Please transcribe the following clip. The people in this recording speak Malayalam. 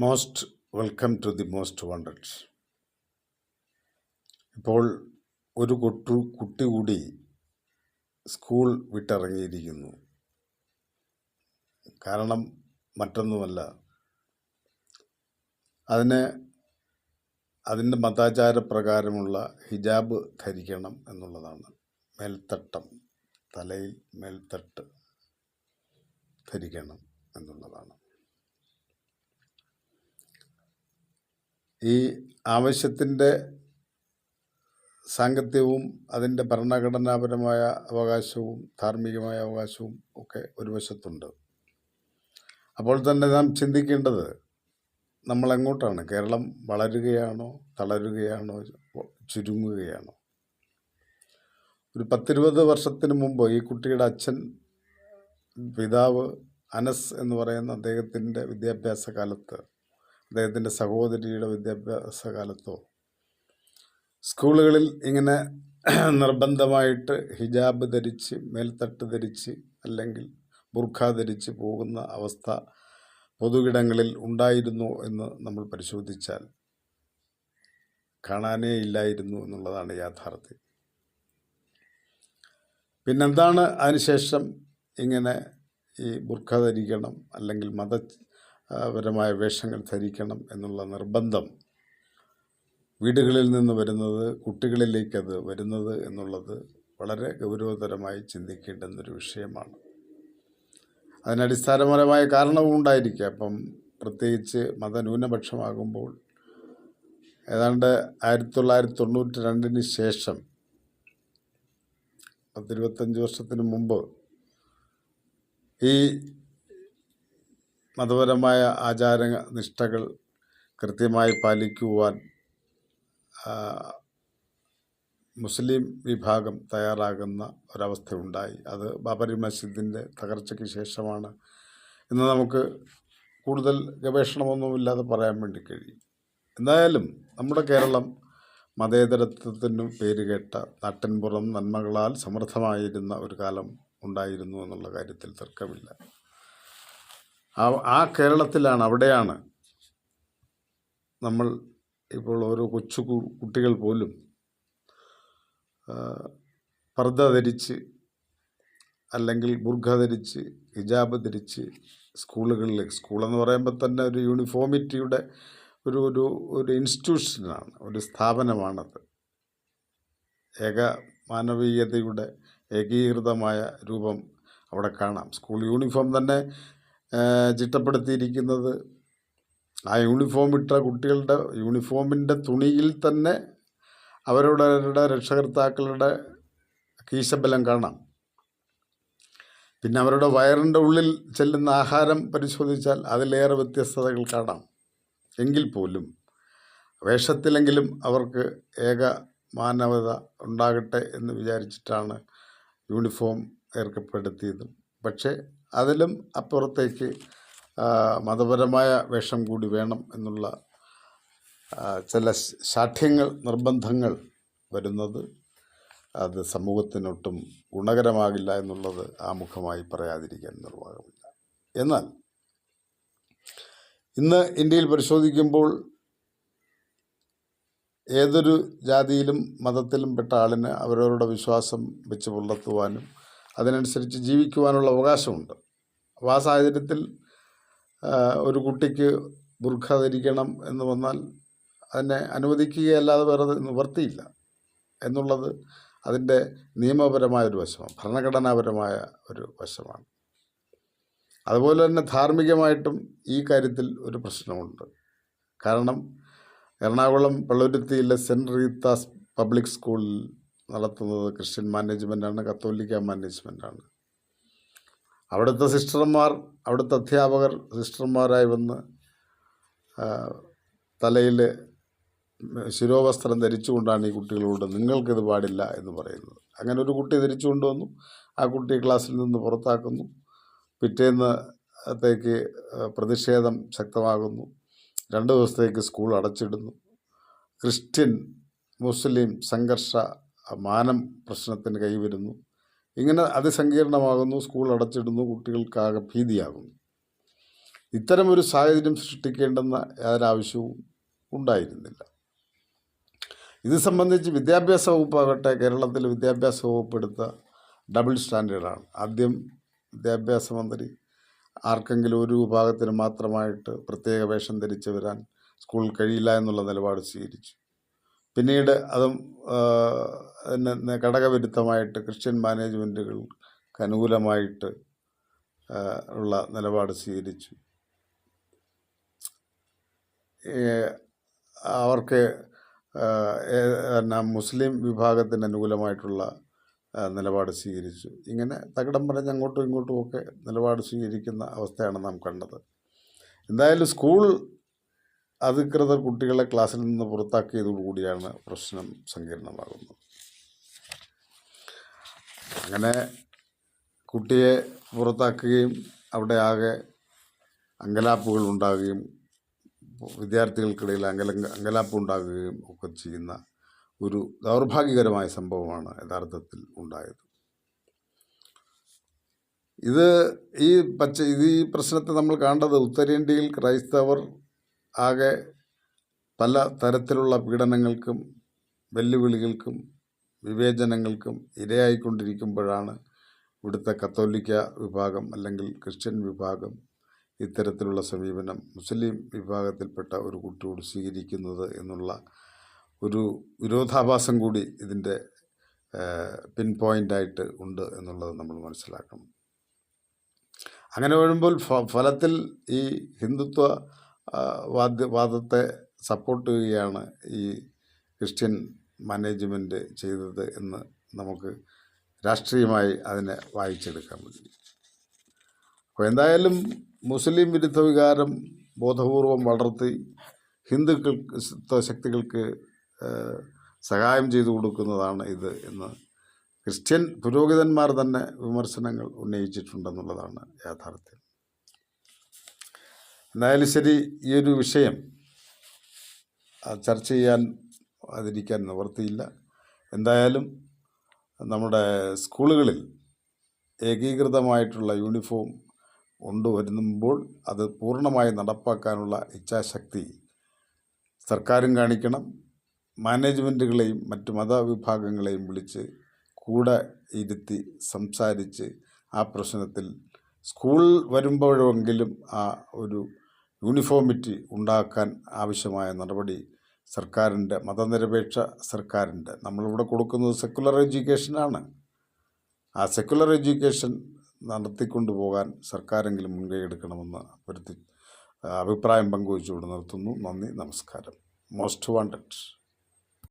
Most welcome to the most wanted ഇപ്പോൾ ഒരു കൊട്ടു കുട്ടി കൂടി സ്കൂൾ വിട്ടിറങ്ങിയിരിക്കുന്നു. കാരണം മറ്റൊന്നുമല്ല. അതിന് അതിന്റെ മതാചാരപ്രകാരമുള്ള ഹിജാബ് ധരിക്കണം എന്നുള്ളതാണ്. മേൽത്തട്ടം തലയിൽ മേൽത്തട്ട് ധരിക്കണം എന്നുള്ളതാണ്. ഈ ആവശ്യത്തിന്റെ സാങ്കത്യവും അതിന്റെ ഭരണഘടനാപരമായ അവകാശവും ധാർമ്മികമായ അവകാശവും ഒക്കെ ഒരു വശത്തുണ്ട്. അപ്പോൾ തന്നെ നാം ചിന്തിക്കേണ്ടത് നമ്മൾ എങ്ങോട്ടാണ് കേരളം വളരുകയാണോ? തളരുകയാണോ? ചുരുങ്ങുകയാണോ? ഒരു പത്തിരുപത് വർഷത്തിന് മുമ്പ് ഈ കുട്ടിയുടെ അച്ഛൻ പിതാവ് അനസ് എന്ന് പറയുന്ന അദ്ദേഹത്തിന്റെ വിദ്യാഭ്യാസ കാലത്ത് അദ്ദേഹത്തിന്റെ സഹോദരിയുടെ വിദ്യാഭ്യാസ കാലത്തോ സ്കൂളുകളിൽ ഇങ്ങനെ നിർബന്ധമായിട്ട് ഹിജാബ് ധരിച്ച് മേൽത്തട്ട് ധരിച്ച് അല്ലെങ്കിൽ ബുർഖ ധരിച്ച് പോകുന്ന അവസ്ഥ പൊതുവിടങ്ങളിൽ ഉണ്ടായിരുന്നു എന്ന് നമ്മൾ പരിശോധിച്ചാൽ കാണാനേ ഇല്ലായിരുന്നു എന്നുള്ളതാണ് യാഥാർത്ഥ്യം. പിന്നെന്താണ് അതിനുശേഷം ഇങ്ങനെ ഈ ബുർഖ ധരിക്കണം അല്ലെങ്കിൽ മതപരമായ വേഷങ്ങൾ ധരിക്കണം എന്നുള്ള നിർബന്ധം വീടുകളിൽ നിന്ന് വരുന്നത് കുട്ടികളിലേക്കത് വരുന്നത് എന്നുള്ളത് വളരെ ഗൗരവതരമായി ചിന്തിക്കേണ്ടുന്നൊരു വിഷയമാണ്. അതിനടിസ്ഥാനപരമായ കാരണവും ഉണ്ടായിരിക്കാം. അപ്പം പ്രത്യേകിച്ച് മതന്യൂനപക്ഷമാകുമ്പോൾ ഏതാണ്ട് ആയിരത്തി തൊള്ളായിരത്തി തൊണ്ണൂറ്റി രണ്ടിന് ശേഷം പത്തിരുപത്തഞ്ച് വർഷത്തിന് മുമ്പ് ഈ മതപരമായ ആചാര നിഷ്ഠകൾ കൃത്യമായി പാലിക്കുവാൻ മുസ്ലിം വിഭാഗം തയ്യാറാകുന്ന ഒരവസ്ഥയുണ്ടായി. അത് ബാബരി മസ്ജിദിന്റെ തകർച്ചയ്ക്ക് ശേഷമാണ്. ഇന്ന് നമുക്ക് കൂടുതൽ ഗവേഷണമൊന്നുമില്ലാതെ പറയാൻ വേണ്ടി കഴിയും. എന്തായാലും നമ്മുടെ കേരളം മതേതരത്വത്തിന് പേരുകേട്ട നാട്ടിൻപുറം നന്മകളാൽ സമൃദ്ധമായിരുന്ന ഒരു കാലം ഉണ്ടായിരുന്നു എന്നുള്ള കാര്യത്തിൽ തർക്കമില്ല. ആ കേരളത്തിലാണ് അവിടെയാണ് നമ്മൾ ഇപ്പോൾ ഓരോ കൊച്ചു കുട്ടികൾ പോലും പർദ്ദ ധരിച്ച് അല്ലെങ്കിൽ ബുർഖ ധരിച്ച് ഹിജാബ് ധരിച്ച് സ്കൂളുകളിൽ സ്കൂളെന്ന് പറയുമ്പോൾ തന്നെ ഒരു യൂണിഫോമിറ്റിയുടെ ഒരു ഒരു ഒരു ഇൻസ്റ്റിറ്റ്യൂഷനാണ് ഒരു സ്ഥാപനമാണത്. ഏക മാനവീയതയുടെ ഏകീകൃതമായ രൂപം അവിടെ കാണാം. സ്കൂൾ യൂണിഫോം തന്നെ ചിട്ടപ്പെടുത്തിയിരിക്കുന്നത്. ആ യൂണിഫോം ഇട്ട കുട്ടികളുടെ യൂണിഫോമിന്റെ തുണിയിൽ തന്നെ അവരുടെ രക്ഷകർത്താക്കളുടെ കീശബലം കാണാം. പിന്നെ അവരുടെ വയറിന്റെ ഉള്ളിൽ ചെല്ലുന്ന ആഹാരം പരിശോധിച്ചാൽ അതിലേറെ വ്യത്യസ്തതകൾ കാണാം. എങ്കിൽ പോലും വേഷത്തിലെങ്കിലും അവർക്ക് ഏക മാനവത ഉണ്ടാകട്ടെ എന്ന് വിചാരിച്ചിട്ടാണ് യൂണിഫോം ഏർപ്പെടുത്തിയതും പക്ഷേ അതിലും അപ്പുറത്തേക്ക് മതപരമായ വേഷം കൂടി വേണം എന്നുള്ള ചില ശാഠ്യങ്ങൾ നിർബന്ധങ്ങൾ വരുന്നത് അത് സമൂഹത്തിനൊട്ടും ഗുണകരമാകില്ല എന്നുള്ളത് ആമുഖമായി പറയാതിരിക്കാൻ നിർവാഹമില്ല. എന്നാൽ ഇന്ന് ഇന്ത്യയിൽ പരിശോധിക്കുമ്പോൾ ഏതൊരു ജാതിയിലും മതത്തിലും പെട്ട ആളിന് അവരവരുടെ വിശ്വാസം വെച്ച് പുലർത്തുവാനും അതിനനുസരിച്ച് ജീവിക്കുവാനുള്ള അവകാശമുണ്ട്. അപ്പോൾ ആ സാഹചര്യത്തിൽ ഒരു കുട്ടിക്ക് ബുർഖ ധരിക്കണം എന്ന് വന്നാൽ അതിനെ അനുവദിക്കുകയല്ലാതെ വേറെ നിവർത്തിയില്ല എന്നുള്ളത് അതിന്റെ നിയമപരമായ ഒരു വശമാണ് ഭരണഘടനാപരമായ ഒരു വശമാണ്. അതുപോലെ തന്നെ ധാർമ്മികമായിട്ടും ഈ കാര്യത്തിൽ ഒരു പ്രശ്നമുണ്ട്. കാരണം എറണാകുളം പള്ളുരുത്തിയിലെ സെന്റ് റീത്താസ് പബ്ലിക് സ്കൂളിൽ നടത്തുന്നത് ക്രിസ്ത്യൻ മാനേജ്മെന്റാണ് കത്തോലിക്ക മാനേജ്മെന്റാണ് അവിടുത്തെ സിസ്റ്റർമാർ അവിടുത്തെ അധ്യാപകർ സിസ്റ്റർമാരായി വന്ന് തലയിൽ ശിരോവസ്ത്രം ധരിച്ചുകൊണ്ടാണ് ഈ കുട്ടികളോട് നിങ്ങൾക്കിത് പാടില്ല എന്ന് പറയുന്നത്. അങ്ങനെ ഒരു കുട്ടി ധരിച്ചു കൊണ്ടുവന്നു ആ കുട്ടി ക്ലാസ്സിൽ നിന്ന് പുറത്താക്കുന്നു. പിറ്റേന്നത്തേക്ക് പ്രതിഷേധം ശക്തമാകുന്നു. രണ്ട് ദിവസത്തേക്ക് സ്കൂൾ അടച്ചിടുന്നു. ക്രിസ്ത്യൻ മുസ്ലിം സംഘർഷ മാനം പ്രശ്നത്തിന് കൈവരുന്നു ഇങ്ങനെ അതിസങ്കീർണമാകുന്നു സ്കൂൾ അടച്ചിടുന്നു കുട്ടികൾക്കാകെ ഭീതിയാകുന്നു. ഇത്തരമൊരു സാഹചര്യം സൃഷ്ടിക്കേണ്ടെന്ന യാതൊരാവശ്യവും ഉണ്ടായിരുന്നില്ല. ഇത് സംബന്ധിച്ച് വിദ്യാഭ്യാസ വകുപ്പാകട്ടെ കേരളത്തിലെ വിദ്യാഭ്യാസ വകുപ്പ് എടുത്ത ഡബിൾ സ്റ്റാൻഡേർഡാണ്. ആദ്യം വിദ്യാഭ്യാസ മന്ത്രി ആർക്കെങ്കിലും ഒരു വിഭാഗത്തിന് മാത്രമായിട്ട് പ്രത്യേക വേഷം ധരിച്ച് വരാൻ സ്കൂളിൽ കഴിയില്ല എന്നുള്ള നിലപാട് സ്വീകരിച്ചു. പിന്നീട് അതും പിന്നെ ഘടകവിരുദ്ധമായിട്ട് ക്രിസ്ത്യൻ മാനേജ്മെന്റുകൾക്ക് അനുകൂലമായിട്ട് ഉള്ള നിലപാട് സ്വീകരിച്ചു. അവർക്ക് എന്നാ മുസ്ലിം വിഭാഗത്തിന് അനുകൂലമായിട്ടുള്ള നിലപാട് സ്വീകരിച്ചു. ഇങ്ങനെ തകിടം പറഞ്ഞ് അങ്ങോട്ടും ഇങ്ങോട്ടുമൊക്കെ നിലപാട് സ്വീകരിക്കുന്ന അവസ്ഥയാണ് നാം കണ്ടത്. എന്തായാലും സ്കൂൾ അധികൃതർ കുട്ടികളെ ക്ലാസ്സിൽ നിന്ന് പുറത്താക്കിയതോടുകൂടിയാണ് പ്രശ്നം സങ്കീർണമാകുന്നത്. അങ്ങനെ കുട്ടിയെ പുറത്താക്കുകയും അവിടെ ആകെ അങ്കലാപ്പുകൾ ഉണ്ടാകുകയും വിദ്യാർത്ഥികൾക്കിടയിൽ അങ്കല അങ്കലാപ്പ് ഉണ്ടാകുകയും ഒക്കെ ചെയ്യുന്ന ഒരു ദൗർഭാഗ്യകരമായ സംഭവമാണ് യഥാർത്ഥത്തിൽ ഉണ്ടായത്. ഇത് ഈ പച്ച ഇത് ഈ പ്രശ്നത്തെ നമ്മൾ കാണേണ്ടത് ഉത്തരേന്ത്യയിൽ ക്രൈസ്തവർ ആകെ പല തരത്തിലുള്ള പീഡനങ്ങൾക്കും വെല്ലുവിളികൾക്കും വിവേചനങ്ങൾക്കും ഇരയായിക്കൊണ്ടിരിക്കുമ്പോഴാണ് ഇവിടുത്തെ കത്തോലിക്ക വിഭാഗം അല്ലെങ്കിൽ ക്രിസ്ത്യൻ വിഭാഗം ഇത്തരത്തിലുള്ള സമീപനം. മുസ്ലിം വിഭാഗത്തിൽപ്പെട്ട ഒരു കുട്ടിയോട് സ്വീകരിക്കുന്നത് എന്നുള്ള ഒരു വിരോധാഭാസം കൂടി ഇതിന്റെ പിൻ പോയിന്റായിട്ട് ഉണ്ട് എന്നുള്ളത് നമ്മൾ മനസ്സിലാക്കണം. അങ്ങനെ വരുമ്പോൾ ഫലത്തിൽ ഈ ഹിന്ദുത്വ വാദ്യ വാദത്തെ സപ്പോർട്ട് ചെയ്യുകയാണ് ഈ ക്രിസ്ത്യൻ മാനേജ്മെന്റ് ചെയ്തത് എന്ന് നമുക്ക് രാഷ്ട്രീയമായി അതിനെ വായിച്ചെടുക്കാൻ പറ്റും. അപ്പോൾ എന്തായാലും മുസ്ലിം വിരുദ്ധ വികാരം ബോധപൂർവം വളർത്തി ഹിന്ദുക്കൾക്ക് ശക്തികൾക്ക് സഹായം ചെയ്തു കൊടുക്കുന്നതാണ് ഇത് എന്ന് ക്രിസ്ത്യൻ പുരോഹിതന്മാർ തന്നെ വിമർശനങ്ങൾ ഉന്നയിച്ചിട്ടുണ്ടെന്നുള്ളതാണ് യാഥാർത്ഥ്യം. എന്തായാലും ശരി ഈ ഒരു വിഷയം ചർച്ച ചെയ്യാൻ അതിരിക്കാൻ നിവർത്തിയില്ല. എന്തായാലും നമ്മുടെ സ്കൂളുകളിൽ ഏകീകൃതമായിട്ടുള്ള യൂണിഫോം കൊണ്ടുവരുമ്പോൾ അത് പൂർണമായി നടപ്പാക്കാനുള്ള ഇച്ഛാശക്തി സർക്കാരും കാണിക്കണം. മാനേജ്മെന്റുകളെയും മറ്റു മതവിഭാഗങ്ങളെയും വിളിച്ച് കൂടെ ഇരുത്തി സംസാരിച്ച് ആ പ്രശ്നത്തിൽ സ്കൂൾ വരുമ്പോഴെങ്കിലും ആ ഒരു യൂണിഫോമിറ്റി ഉണ്ടാക്കാൻ ആവശ്യമായ നടപടി സർക്കാരിന്റെ മതനിരപേക്ഷ സർക്കാരിന്റെ. നമ്മളിവിടെ കൊടുക്കുന്നത് സെക്കുലർ എഡ്യൂക്കേഷനാണ് ആ സെക്കുലർ എഡ്യൂക്കേഷൻ നടത്തിക്കൊണ്ടു പോകാൻ സർക്കാരെങ്കിലും മുൻകൈ എടുക്കണമെന്ന് അഭ്യർത്ഥി അഭിപ്രായം പങ്കുവച്ചുകൊണ്ട് നിർത്തുന്നു. നന്ദി നമസ്കാരം. Most wanted